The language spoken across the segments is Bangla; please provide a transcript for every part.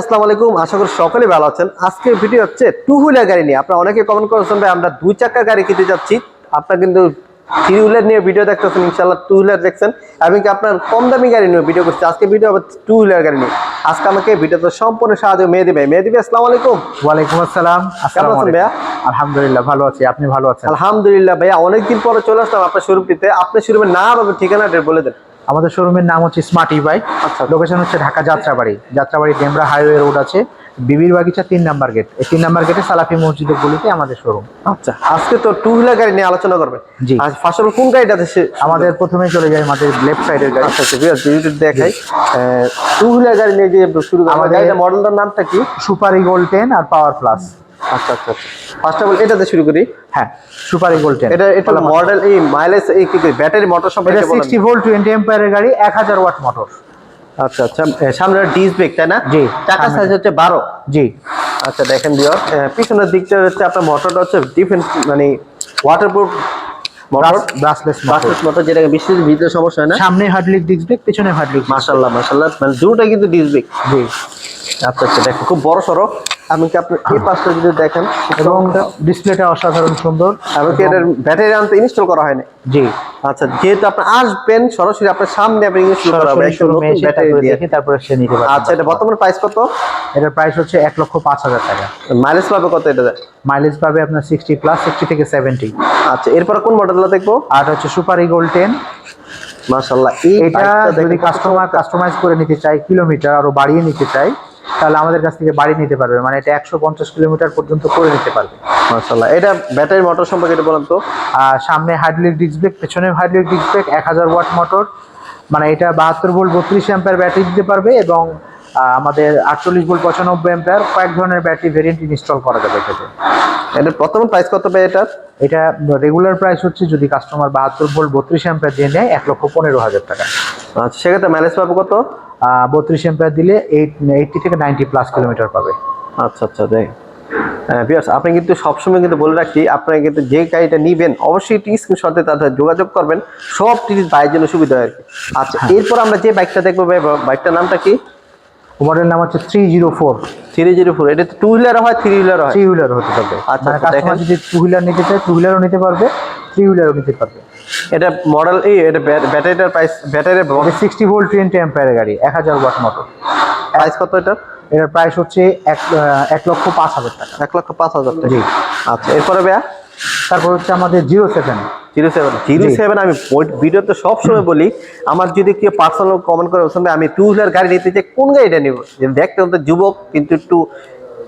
আসসালামু আলাইকুম আশা করি সকলে ভালো আছেন। আজকের ভিডিও হচ্ছে টু হুইলার গাড়ি নিয়ে। আপনারা অনেকে কমেন্ট করেছেন ভাই আমরা দুই চাকার গাড়ি কিনতে যাচ্ছি। আপনারা কিন্তু থ্রি হুইলার নিয়ে ভিডিও দেখতেছেন ইনশাল্লাহ টু হুইলার দেখছেন। এবং কি আপনার কম দামি গাড়ি নিয়ে ভিডিও করছি? আজকে ভিডিও হবে টু হুইলার গাড়ি নিয়ে। আজকে আমাকে ভিডিওতে সম্পূর্ণ সাহায্য মেয়ে দিবে মেয়ে দিবে আসসালামু আলাইকুম। ওয়ালাইকুম আসসালাম। আসসালামু আছেন। ভাইয়া? আলহামদুলিল্লাহ ভালো আছি। আপনি ভালো আছেন? আলহামদুলিল্লাহ ভাইয়া অনেকদিন পরে চলে আসলাম আপনার শোরুমটিতে আপনার শোরুমের নাম এবং ঠিকানাটা বলে দেন। আমাদের শোরুমের নাম হচ্ছে স্মার্ট ই বাইক আচ্ছা। লোকেশন হচ্ছে ঢাকা যাত্রাবাড়ি। যাত্রাবাড়ি ডেমরা হাইওয়ে রোড আছে। বিবির বাগিচা তিন নাম্বার গেট এই তিন নাম্বার গেটে সালাফি মসজিদের গলিতে আমাদের শোরুম আচ্ছা আজকে তো টু হুইলার গাড়ি নিয়ে আলোচনা করবে। জি। আর ফার্স্ট অফ কোন গাড়িটা সে আমাদের প্রথমে চলে যায় আমাদের লেফট সাইডের গাড়ি। আচ্ছা আচ্ছা ভিউয়ার্স ভিডিওটা দেখাই। টু হুইলার গাড়ি নিয়ে যে শুরু করা আমাদের আমাদের- গাড়িটা মডেলটার নামটা কি? সুপার ইগোল টেন আর পাওয়ার প্লাস আচ্ছা আচ্ছা ফার্স্ট অফ অল এটাতে শুরু করি? হ্যাঁ সুপার ইগোল এটা এটা মডেল এই মাইলেজ এই কি ব্যাটারি মোটর এটা সম্পর্কে বলেন। সিক্সটি ভোল্ট টোয়েন্টি এম্পায়ারের গাড়ি এক হাজার ওয়াট মোটর আচ্ছা আচ্ছা। সামনে ডিস ব্রেক তাই না? জি, টাকা সাইজ হচ্ছে বারো। জি। আচ্ছা দেখেন দিও। পিছনের দিকটা হচ্ছে আপনার মোটরটা হচ্ছে ডিফেন্স মানে ওয়াটারপ্রুফ মোটর ব্রাসলেস মোটর বৃষ্টির ভিতরে সমস্যা হয় না। সামনে হার্ডলিক ডিস্ক ব্রেক পিছনে হার্ডলিক মাশাল্লাহ মাশাল্লাহ মানে দুটোই কিন্তু ডিস ব্রেক জি। আচ্ছা আচ্ছা দেখো খুব বড় সড়ো এমনকি আপনি এই পাশটা যদি দেখেন এবং ডিসপ্লেটা অসাধারণ সুন্দর। এমনকি এটার ব্যাটারি আনতে ইনস্টল করা হয়নি? জি। আচ্ছা যেহেতু আপনি আসবেন সরাসরি আপনার সামনে আপনি ইনস্টল করা হবে ব্যাটারি দিয়ে। তারপরে সে নিতে পারবে। আচ্ছা এটা বর্তমান প্রাইস কত? এটার প্রাইস হচ্ছে এক লক্ষ পাঁচ হাজার টাকা। মাইলেজ পাবে কত এটা? মাইলেজ পাবে আপনার সিক্সটি প্লাস সিক্সটি থেকে সেভেন্টি আচ্ছা এরপর কোন মডেলটা দেখব? আর হচ্ছে সুপার ইগোল টেন মাশাআল্লাহ এই এটা যদি কাস্টমার কাস্টমাইজ করে নিতে চায় কিলোমিটার আরও বাড়িয়ে নিতে চায় তাহলে আমাদের কাছ থেকে বাড়িয়ে নিতে পারবে। মানে এটা একশো পঞ্চাশ কিলোমিটার পর্যন্ত করে নিতে পারবে। মাশাআল্লাহ। এটা ব্যাটারি মোটর সম্পর্কে এটা বলেন তো। সামনে হাইড্রোলিক ডিস্ক ব্রেক পেছনে হাইড্রোলিক ডিস্ক ব্রেক এক হাজার ওয়াট মোটর মানে এটা বাহাত্তর ভোল্ট বত্রিশ অ্যাম্পার ব্যাটারি দিতে পারবে এবং আমাদের আটচল্লিশ ভোল্ট পঁচানব্বই অ্যাম্পার কয়েক ধরনের ব্যাটারি ভেরিয়েন্ট ইনস্টল করা যাবে এটাতে। এটা বর্তমান প্রাইস কত পাবে এটা এটা রেগুলার প্রাইস হচ্ছে যদি কাস্টমার বাহাত্তর ভোল্ট বত্রিশ অ্যাম্পার দিয়ে নেয় এক লক্ষ পনেরো হাজার টাকা। আচ্ছা সেক্ষেত্রে মাইলেজ পাবে কত? বত্রিশ অ্যাম্পার দিলে এইট এইটটি থেকে নাইনটি প্লাস কিলোমিটার পাবে। আচ্ছা আচ্ছা দেখ। বিয়ার্স আপনি কিন্তু সবসময় কিন্তু বলে রাখি আপনারা কিন্তু যে গাড়িটা নিবেন অবশ্যই টি স্ক্রিনশটে তাদের যোগাযোগ করবেন। সব টিকিট বাইরের জন্য সুবিধা হয় আচ্ছা এরপর আমরা যে বাইকটা দেখব ভাই বাইকটার নামটা কি? মডেল নাম হচ্ছে three zero four three zero four এটা টু হুইলার হয় থ্রি হুইলার হয়। থ্রি হুইলার হতে পারবে। আচ্ছা, মানে আচ্ছা, কাস্টমার যদি টু হুইলার নিতে চায় টু হুইলারও নিতে পারবে। থ্রি হুইলারও নিতে পারবে। এটা মডেল এই এটা ব্যাটারিটার প্রাইস ব্যাটারির এটা সিক্সটি ভোল্ট টোয়েন্টি অ্যাম্পায়ারের গাড়ি এক হাজার ওয়াট মোটর প্রাইস কত এটা এটার প্রাইস হচ্ছে এক এক লক্ষ পাঁচ হাজার টাকা। এক লক্ষ পাঁচ হাজার টাকা। আচ্ছা এরপরে ভাইয়া? তারপর হচ্ছে আমাদের zero seven. Zero seven. Zero seven আমি ভিডিওতে সবসময় বলি আমার যদি কেউ পার্সোনাল কমেন্ট করে ভাই আমি টু হুইলার গাড়ি নিতে চাই কোন গাড়িটা নিব? দেখতে যুবক কিন্তু একটু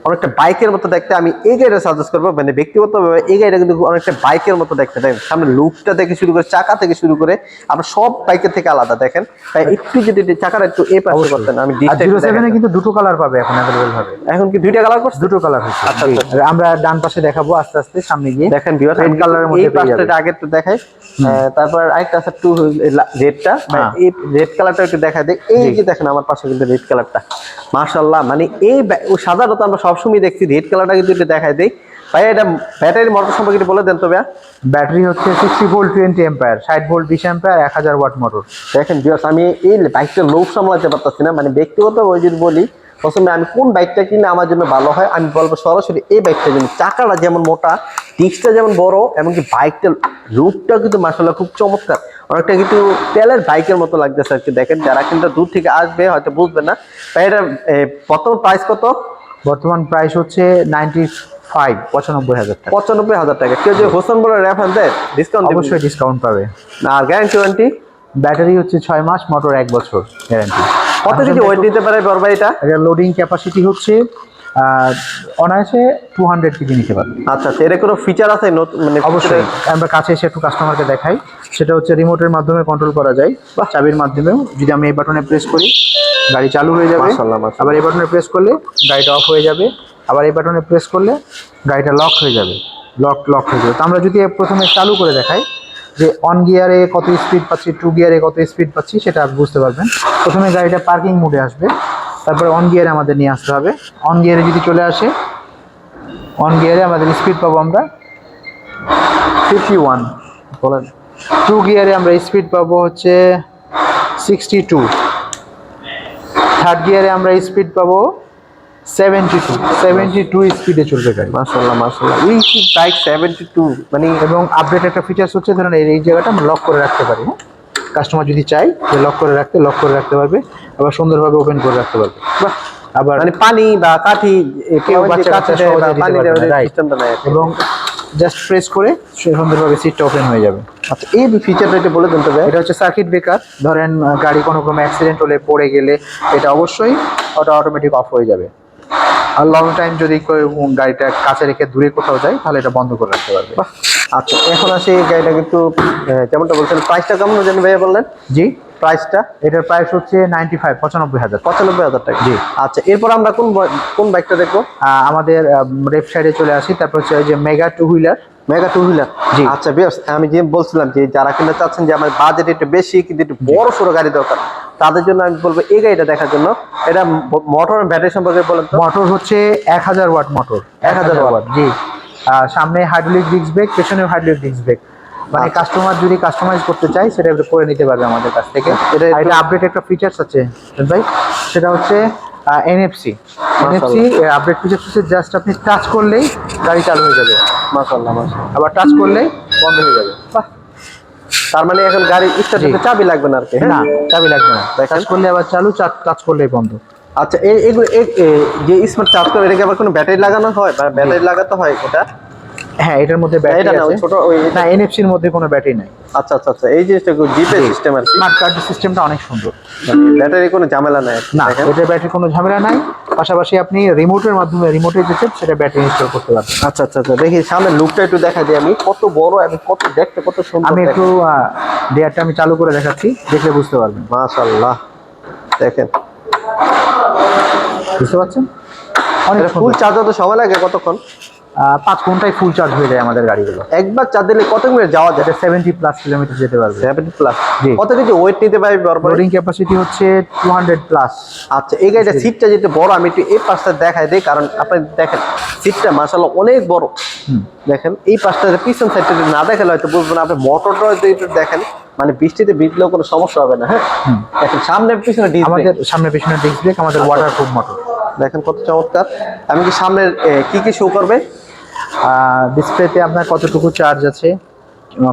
অনেকটা বাইকের মতো দেখতে আমি এই গাড়িটা সাজেস্ট করব। মানে ব্যক্তিগতভাবে এই গাড়িটা কিন্তু অনেকটা বাইকের মতো দেখতে। দেখেন সামনে লুকটা থেকে শুরু করে চাকা থেকে শুরু করে আমরা সব বাইকের থেকে আলাদা দেখেন। তাই একটু যদি চাকাটা একটু এ পাশে করতেন আমি কিন্তু দুটো কালার পাবে এখন অ্যাভেলেবেল হবে এখন কি দুইটা কালার করছে দুটো কালার হচ্ছে আচ্ছা। আচ্ছা। আর আমরা ডান পাশে দেখাবো আস্তে আস্তে সামনে গিয়ে। দেখেন ভিউয়ার রেড কালারের মধ্যে এই পাশটা আগে একটু দেখাই। তারপর আরেকটা আছে টু রেডটা হ্যাঁ। এই রেড কালারটা একটু দেখা দেয় এই যে দেখেন আমার পাশে কিন্তু রেড কালারটা মাশাআল্লাহ মানে এই সাধারণত আমরা সবসময় দেখছি রেড কালারটা কিন্তু একটু দেখাই দেয় ভাই এটা ব্যাটারি মোটর সম্পর্কে বলে দেন তো ভাইয়া। ব্যাটারি হচ্ছে সিক্সটি ভোল্ট টোয়েন্টি এম্পায়ার ষাট ভোল্ট বিশ এম্পায়ার এক হাজার ওয়াট মোটর দেখেন ভিউয়ার্স আমি এই বাইকটা লোভ সামলাতে পারতেছি না। মানে ব্যক্তিগত ওই যদি বলি প্রথমে আমি কোন বাইকটা কিনলে আমার জন্য ভালো হয় আমি বলব সরাসরি এই বাইকটা জন্য চাকাটা যেমন মোটা ডিস্কটা যেমন বড় এমনকি বাইকটার রূপটা কিন্তু মাসাল্লাহ খুব চমৎকার। অনেকটা কিন্তু তেলের বাইকের মতো লাগতেছে আর কি। দেখেন যারা কিন্তু দূর থেকে আসবে হয়তো বুঝবে না। তাই এটা প্রথম প্রাইস কত? বর্তমান প্রাইস হচ্ছে নাইনটি ফাইভ পঁচানব্বই হাজার টাকা। পঁচানব্বই হাজার টাকা। কেউ যদি হোসেন বলে রেফারেন্স দেয় ডিসকাউন্ট অবশ্যই ডিসকাউন্ট পাবে। আর গ্যারান্টি ওয়ারেন্টি ব্যাটারি হচ্ছে ছয় মাস মোটর এক বছর গ্যারান্টি কত কেজি ওয়েট নিতে পারে বরবা এটা? এটা লোডিং ক্যাপাসিটি হচ্ছে অনায়াসে টু হান্ড্রেড কেজি নিতে পারবে। আচ্ছা আচ্ছা, এর কোনো ফিচার আছে? মানে অবশ্যই আমরা কাছে এসে একটু কাস্টমারকে দেখাই। সেটা হচ্ছে রিমোটের মাধ্যমে কন্ট্রোল করা যায় বা চাবির মাধ্যমেও। যদি আমি এই বাটনে প্রেস করি গাড়ি চালু হয়ে যাবে। আবার এই বাটনে প্রেস করলে গাড়িটা অফ হয়ে যাবে। আবার এই বাটনে প্রেস করলে গাড়িটা লক হয়ে যাবে। লক লক হয়ে যাবে। তো আমরা যদি প্রথমে চালু করে দেখাই যে অন গিয়ারে কত স্পিড পাচ্ছি টু গিয়ারে কত স্পিড পাচ্ছি সেটা আপনি বুঝতে পারবেন। প্রথমে গাড়িটা পার্কিং মোডে আসবে। তারপরে অন গিয়ারে আমাদের নিয়ে আসতে হবে। অন গিয়ারে যদি চলে আসে অন গিয়ারে আমাদের স্পিড পাবো আমরা ফিফটি ওয়ান বলেন টু গিয়ারে আমরা স্পিড পাবো হচ্ছে সিক্সটি টু থার্ড গিয়ারে আমরা স্পিড পাবো সেভেন্টি টু সেভেন্টি টু স্পিডে চলবে গাড়ি। মাশাল্লাহ মাশাল্লাহ এই বাইক সেভেন্টি টু মানে এবং আপডেট একটা ফিচার্স হচ্ছে ধরুন এই জায়গাটা আমরা লক করে রাখতে পারি হ্যাঁ? কাস্টমার যদি চাই যে লক করে রাখতে লক করে রাখতে পারবে আবার সুন্দরভাবে ওপেন করে রাখতে পারবে। বাহ, আবার মানে পানি বা কাঠি কেউ বাচ্চা কাচ্চা সহজে দিতে পারবে। এবং জাস্ট প্রেস করে সুন্দরভাবে সিটটা ওপেন হয়ে যাবে। আচ্ছা এই ফিচারটা একটু বলে দিন তো ভাই। এটা হচ্ছে সার্কিট ব্রেকার ধরেন গাড়ি কোনো কোনো অ্যাক্সিডেন্ট হলে পড়ে গেলে এটা অবশ্যই ওটা অটোমেটিক অফ হয়ে যাবে। আর লং টাইম যদি গাড়িটা কাছে রেখে দূরে কোথাও যায় তাহলে এটা বন্ধ করে রাখতে পারবে। আচ্ছা এখন আসে এই গাড়িটা কিন্তু আহ, যেমনটা বলছেন? প্রাইসটা কেমন জানি ভাইয়া বললেন? জি। প্রাইসটা? এটার প্রাইস হচ্ছে নাইনটি ফাইভ পঁচানব্বই হাজার। পঁচানব্বই হাজার টাকা। জি। আচ্ছা এরপর আমরা কোন কোন বাইকটা দেখব? আমাদের লেফট সাইডে চলে আসি তারপর হচ্ছে ওই যে mega two wheeler mega two wheeler জি। আচ্ছা বেশ আমি যে বলছিলাম যে যারা কিনতে চাচ্ছেন যে আমার বাজেট একটু বেশি কিন্তু একটু বড় সড়ো গাড়ি দরকার তাদের জন্য আমি বলব এই গাড়িটা দেখার জন্য। এটা মোটর ব্যাটারি সম্পর্কে বলেন মোটর হচ্ছে এক হাজার ওয়াট মোটর এক হাজার ওয়াট। জি। সামনে হাইড্রোলিক ডিস্ক ব্রেক পেছনে হাইড্রোলিক ডিস্ক ব্রেক মানে আচ্ছা। কাস্টমার যদি কাস্টমাইজ করতে চাই সেটা করে নিতে পারবে আমাদের কাছ থেকে। এটা এটা আপডেট একটা ফিচার্স আছে ভাই। সেটা হচ্ছে এনএফসি এনএফসি আপডেট ফিচার্স হচ্ছে জাস্ট আপনি টাচ করলেই গাড়ি চালু হয়ে যাবে। মাশাআল্লাহ মাশাআল্লাহ। আবার টাচ করলেই বন্ধ হয়ে যাবে। বাহ। তার মানে এখন গাড়ি স্টার্ট। দিতে চাবি লাগবে না আর কি হ্যাঁ? না চাবি লাগবে না। টাচ করলে আবার চালু টাচ করলেই বন্ধ। আচ্ছা এই এগুলো যে স্মার্ট চার্জ করে এটাকে আবার কোনো ব্যাটারি লাগানো হয়? বা ব্যাটারি লাগাতে হয় এটা? হ্যাঁ এটার মধ্যে ব্যাটারি আছে। ছোট ওই না এনএফসির মধ্যে কোনো ব্যাটারি নাই। আচ্ছা আচ্ছা আচ্ছা এই জিনিসটা জিপে সিস্টেম আর স্মার্ট কার্ড সিস্টেমটা অনেক সুন্দর। ব্যাটারি কোনো ঝামেলা নাই না এটা ব্যাটারি কোনো ঝামেলা নাই। পাশাপাশি আপনি রিমোটের মাধ্যমে রিমোটে যেতে সেটা ব্যাটারি ইনস্টল করতে পারবেন। আচ্ছা আচ্ছা আচ্ছা দেখি সামনে লুকটা একটু দেখা দিই আমি। কত বড় এবং কত দেখতে কত সুন্দর আমি একটু ডেয়ারটা আমি চালু করে দেখাচ্ছি দেখলে বুঝতে পারবেন। মাশাআল্লাহ দেখেন। বুঝতে পারছেন? অনেক ফুল চার্জ হতে সময় লাগে কতক্ষণ? পাঁচ ঘন্টায় ফুল চার্জ হয়ে যায় আমাদের গাড়িগুলো। একবার চার্জ দিলে কত মিনিট যাওয়া যায়? সেভেন্টি প্লাস কিলোমিটার যেতে পারবে। সেভেন্টি প্লাস জি। কত কিছু ওয়েট নিতে পারবে লোডিং ক্যাপাসিটি হচ্ছে টু হান্ড্রেড প্লাস আচ্ছা এই গাড়িটা সিটটা যেটা বড় আমি একটু এই পাশটা দেখাই দিই কারণ আপনি দেখেন সিটটা মাশাআল্লাহ অনেক বড়। দেখেন এই পাশটা পিছন সাইডটা যদি না দেখালে হয়তো বুঝবেন। আপনি মোটরটা হয়তো একটু দেখেন মানে বৃষ্টিতে ভিজলেও কোনো সমস্যা হবে না হ্যাঁ? দেখেন সামনে পিছনে আমাদের সামনে পেছনে ডিস্ক ব্রেক আমাদের ওয়াটার প্রুফ মোটর দেখেন কত চমৎকার। আমি কি সামনের কি কি শো করবে? ডিসপ্লেতে আপনার কতটুকু চার্জ আছে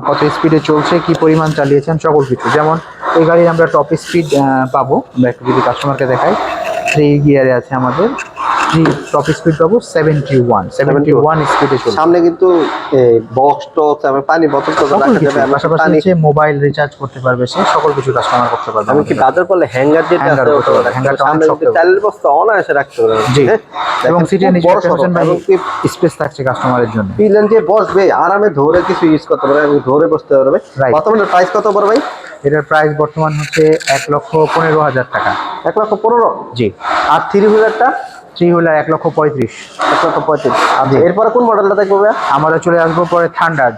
কত স্পিডে চলছে, কি পরিমাণ চালিয়েছেন, সকল কিছু। যেমন এই গাড়ির আমরা টপ স্পিড পাবো। আমরা একটু যদি কাস্টমারকে দেখাই থ্রি গিয়ারে আছে আমাদের টপ স্পিড পাবো সেভেন্টি ওয়ান সেভেন্টি ওয়ান স্পিডে চলছে সামনে কিন্তু বক্স টক্স পানি বোতল তো রাখা যাবে পাশাপাশি হচ্ছে মোবাইল রিচার্জ করতে পারবে সে সকল কিছু কাস্টমার করতে পারবে আমি কি আমাদের। বাজার করলে হ্যাঙ্গার যেটা Hanger আছে ওটা পারবে, রাখতে। সামনে চালের বস্তা জি। হ্যাঁ? এবং নিচে স্পেস থাকছে কাস্টমারের জন্য। পিলেন যে বসবে আরামে ধরে কিছু ইউজ করতে পারবে এবং ধরে বসতে পারবে. বর্তমানে প্রাইস কত পড়বে ভাই? এটার প্রাইস বর্তমান হচ্ছে এক লক্ষ পনেরো হাজার টাকা। এক লক্ষ পনেরো? জি। আর থ্রি হুইলারটা থ্রি হুইলার এক লক্ষ পঁয়ত্রিশ। এক লক্ষ পঁয়ত্রিশ। আচ্ছা এরপরে কোন মডেলটা দেখব ভাইয়া? আমরা চলে আসব পরে থান্ডার্ড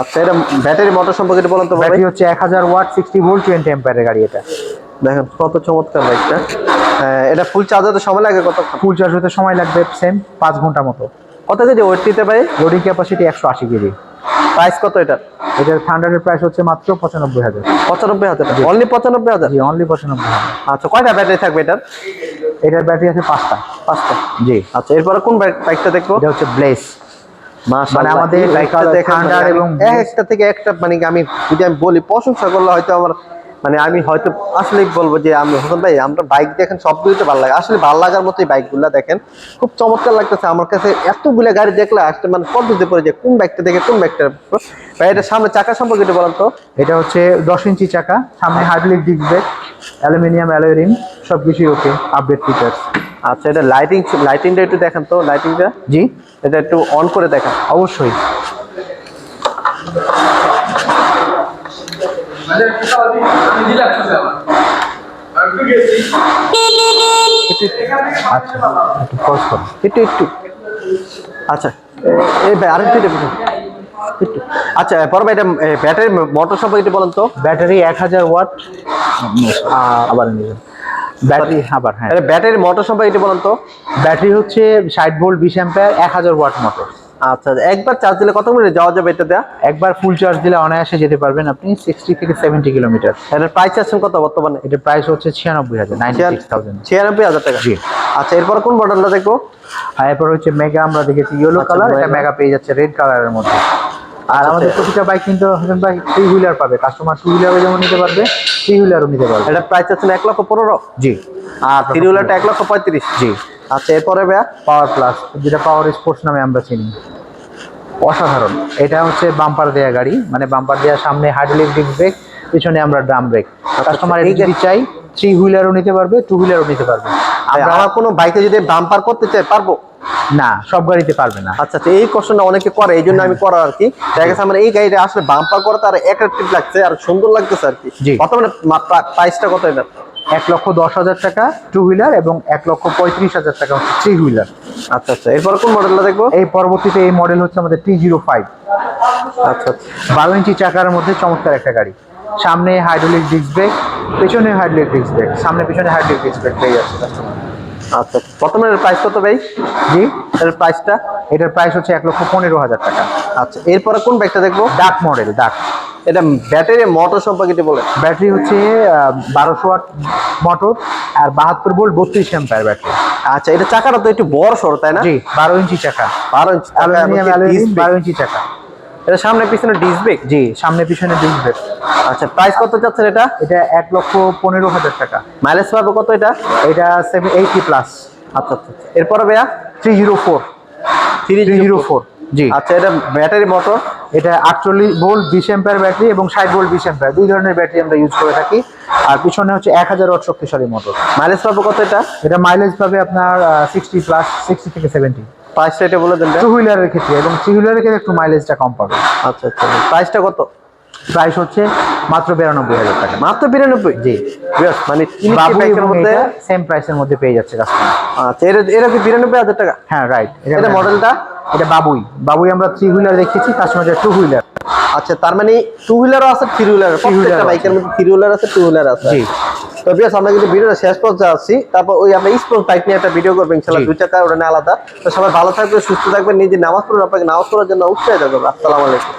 আচ্ছা এটা ব্যাটারি মোটর সম্পর্কে বলেন তো ব্যাটারি হচ্ছে এক হাজার ওয়াট সিক্সটি ভোল্ট টোয়েন্টি এম্পায়ারের গাড়ি এটা। দেখেন কত চমৎকার বাইকটা এটা ফুল চার্জ হতে সময় লাগে কত ফুল চার্জ হতে সময় লাগবে সেম পাঁচ ঘণ্টা মতো। কত কেজি ওয়েট নিতে পারে লোডিং ক্যাপাসিটি একশো আশি কেজি। প্রাইস কত এটা এটার থান্ডারের প্রাইস হচ্ছে মাত্র পঁচানব্বই হাজার। পঁচানব্বই হাজার। টাকা অনলি পঁচানব্বই হাজার? অনলি পঁচানব্বই হাজার। আচ্ছা কয়টা ব্যাটারি থাকবে এটার? এটার ব্যাটারি আছে পাঁচটা পাঁচটা। জি। আচ্ছা এরপরে কোন বাইক- বাইকটা দেখব? এটা হচ্ছে ব্লেস মানে আমাদের বাইকটা মানে এবং একটা থেকে একটা মানে আমি যদি আমি বলি প্রশংসা করলে হয়তো আমার মানে আমি হয়তো আসলে বলব যে আমি হোসেন ভাই আমরা বাইক দেখেন সবগুলো তো ভালো লাগে। আসলে ভালো লাগার মতোই বাইকগুলো দেখেন খুব চমৎকার লাগতেছে। আমার কাছে এতগুলো গাড়ি দেখলে আসলে মানে পদ্ধতি পড়ে যে কোন বাইকটা দেখে কোন বাইকটা ভাই এটা সামনে চাকা সম্পর্কে একটু বলেন তো। এটা হচ্ছে দশ ইঞ্চি চাকা সামনে hydraulic disc brake aluminium alloy rim সব কিছুই ওকে আপডেট ফিচার্স আচ্ছা এটা লাইটিং লাইটিংটা একটু দেখেন তো লাইটিংটা জি। এটা একটু অন করে দেখান। অবশ্যই। একটু একটু একটু আচ্ছা এ- এই ভাই আরেকটু একটু। আচ্ছা পরে ভাই এটা ব্যাটারি মোটর সম্পর্কে একটু বলেন তো। ব্যাটারি এক হাজার ওয়াট। আবার ব্যাটারি আবার হ্যাঁ। ব্যাটারি মোটর সম্পর্কে একটু বলেন তো। ব্যাটারি হচ্ছে ষাট ভোল্ট বিশ অ্যাম্পায়ার এক হাজার ওয়াট মোটর। আচ্ছা একবার চার্জ দিলে কত মিনিট যাওয়া যাবে এটা দেয়া? একবার ফুল চার্জ দিলে অনায়াসে যেতে পারবেন আপনি সিক্সটি থেকে সেভেন্টি কিলোমিটার এটার প্রাইস আছেন কত বর্তমানে? এটা প্রাইস হচ্ছে ছিয়ানব্বই হাজার ছিয়ানব্বই হাজার টাকা। জি। আচ্ছা এরপর কোন মডেলটা দেখব? আর এরপর হচ্ছে মেগা আমরা দেখেছি ইয়েলো আচ্ছা, কালার এটা মেগা পেয়ে যাচ্ছে রেড কালারের মধ্যে। আর আমাদের আচ্ছা। প্রতিটা বাইক কিন্তু হাসান ভাই থ্রি হুইলার পাবে। কাস্টমার টু হুইলারও যেমন নিতে পারবে থ্রি হুইলারও নিতে পারবে। এটা প্রাইস আছেন এক লক্ষ পনেরো? জি। আর থ্রি হুইলারটা এক লক্ষ পঁয়ত্রিশ? জি। আচ্ছা এরপরে ভাইয়া? পাওয়ার প্লাস যেটা পাওয়ার স্পোর্টস নামে আমরা চিনি। অসাধারণ। এটা হচ্ছে বাম্পার দেয়া গাড়ি মানে বাম্পার দেওয়ার সামনে হাইড্রোলিক ডিস্ক ব্রেক পিছনে আমরা ড্রাম ব্রেক কাস্টমার এই যদি চাই থ্রি হুইলারও নিতে পারবে টু হুইলারও নিতে পারবে। আমরা কোনো বাইকে যদি বাম্পার করতে চাই পারব? না সব গাড়িতে পারবে না। আচ্ছা আচ্ছা এই কোশ্চেনটা অনেকে করে এই জন্য আমি করা আর কি। দেখা আমার এই গাড়িটা আসলে বাম্পার করে আর অ্যাট্রাকটিভ লাগছে আর সুন্দর লাগতেছে আর কি। জি। বর্তমানে প্রাইসটা কত এটা এক লক্ষ দশ হাজার টাকা টু হুইলার এবং এক লক্ষ পঁয়ত্রিশ হাজার টাকা হচ্ছে থ্রি হুইলার আচ্ছা আচ্ছা এরপর কোন মডেলটা দেখব? এই পরবর্তীতে এই মডেল হচ্ছে আমাদের টি জিরো ফাইভ আচ্ছা আচ্ছা। বারো ইঞ্চি চাকার মধ্যে চমৎকার একটা গাড়ি। সামনে হাইড্রোলিক ডিস্ক ব্রেক পেছনে হাইড্রোলিক ডিস্ক ব্রেক সামনে পেছনে হাইড্রোলিক ডিস্ক ব্রেক পেয়ে যাচ্ছে কাস্টমার আচ্ছা বর্তমানে প্রাইস কত ভাই? জি? এর প্রাইসটা এটার প্রাইস হচ্ছে এক লক্ষ পনেরো হাজার টাকা। আচ্ছা এরপরে কোন ব্যাগটা দেখব? ডাক মডেল ডাক এটা ব্যাটারি মোটর সম্পর্কে বলেন। ব্যাটারি হচ্ছে বারোশো ওয়াট মোটর আর বাহাত্তর ভোল্ট বত্রিশ অ্যাম্পায়ার ব্যাটারি। আচ্ছা এটা চাকাটা তো একটু বড় সড় তাই না? জি বারো ইঞ্চি চাকা। বারো ইঞ্চি। বারো ইঞ্চি চাকা। এটা সামনে পিছনে ডিস ব্রেক জি সামনে পিছনে ডিস্ক ব্রেক আচ্ছা প্রাইস কত যাচ্ছেন এটা? এটা এক লক্ষ পনেরো হাজার টাকা। মাইলেজ পাবে কত এটা? এটা সেভেন এইটি প্লাস আচ্ছা আচ্ছা। এরপরে ভাইয়া? Three zero four three zero four জি। আচ্ছা এটা ব্যাটারি মোটর? এটা আটচল্লিশ ভোল্ট বিশ এম্পায়ার ব্যাটারি এবং ষাট ভোল্ট বিশ এম্পায়ার দুই ধরনের ব্যাটারি আমরা ইউজ করে থাকি। আর পিছনে হচ্ছে এক হাজার ওয়াট শক্তিশালী মোটর মাইলেজ পাবে কত এটা? এটা মাইলেজ পাবে আপনার সিক্সটি প্লাস সিক্সটি থেকে সেভেন্টি প্রাইসটা এটা বলে দেন টু হুইলারের ক্ষেত্রে এবং থ্রি হুইলারের ক্ষেত্রে একটু মাইলেজটা কম পাবে। আচ্ছা আচ্ছা। প্রাইসটা কত? প্রাইস হচ্ছে মাত্র বিরানব্বই হাজার টাকা। মাত্র বিরানব্বই? জি। বেশ, মানে বাইকের মধ্যে সেম প্রাইসের মধ্যে পেয়ে যাচ্ছে কাস্টমার আচ্ছা এটা এটা কি বিরানব্বই হাজার টাকা? হ্যাঁ রাইট এটা মডেলটা এটা বাবুই। বাবুই আমরা থ্রি হুইলার দেখেছি তার কাস্টমার টু হুইলার আচ্ছা তার মানে টু হুইলারও আছে থ্রি হুইলার প্রত্যেকটা আছে। বাইকের মধ্যে থ্রি হুইলার আছে টু হুইলার আছে। জি। তো বিয়াস আমরা কিন্তু ভিডিওটা শেষ পর্যন্ত আসছি। তারপর ওই আমরা স্পোর্ট বাইক নিয়ে একটা ভিডিও করব ইনশাল্লাহ দুই চাকা ওটা আলাদা। তো সবাই ভালো থাকবে সুস্থ থাকবেন নিজে নামাজ পড়বেন আপনাকে নামাজ পড়ার জন্য উৎসাহিত করব। আসসালামু আলাইকুম।